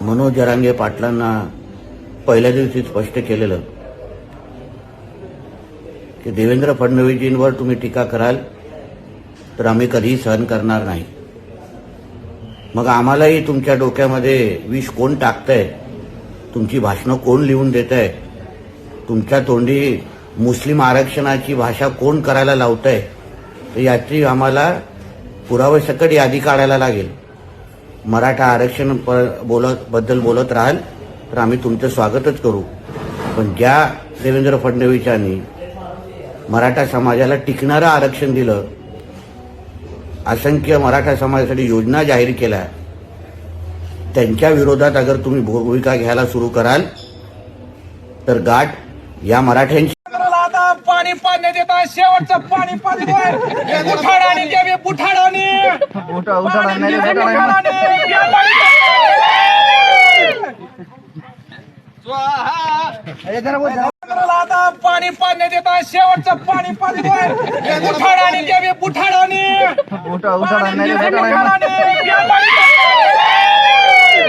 मनोज जरांगे पाटलांना पहिल्या दिवशी स्पष्ट केलेलं की देवेंद्र फडणवीसजींवर तुम्ही टीका कराल तर आम्ही कधीही सहन करणार नाही. मग आम्हालाही तुमच्या डोक्यामध्ये विष कोण टाकतंय? तुमची भाषणं कोण लिहून देत आहे तुमच्या तोंडी मुस्लिम आरक्षणाची भाषा कोण करायला लावतंय? आहे याची आम्हाला पुराव्यासकट यादी काढायला लागेल. मराठा आरक्षण बोलत बद्दल बोलत राहाल तर आम्ही तुमचं स्वागतच करू. पण ज्या देवेंद्र फडणवीस यांनी मराठा समाजाला टिकणारं आरक्षण दिलं असंख्य मराठा समाजासाठी योजना जाहीर केल्या त्यांच्या विरोधात अगर तुम्ही भूमिका घ्यायला सुरू कराल तर गाठ या मराठ्यांची पाणी पाण्यात येत आहे शेवटचं पाणी पाजतोय बुठाडाने देवी बुठाडाने. उठा उठा पाणी नाही पाणी- आता पाणी पाण्यात येत आहे शेवटचं पाणी पाजतोय बुठाडाने देवी बुठाडाने. उठा उठा पाणी नाही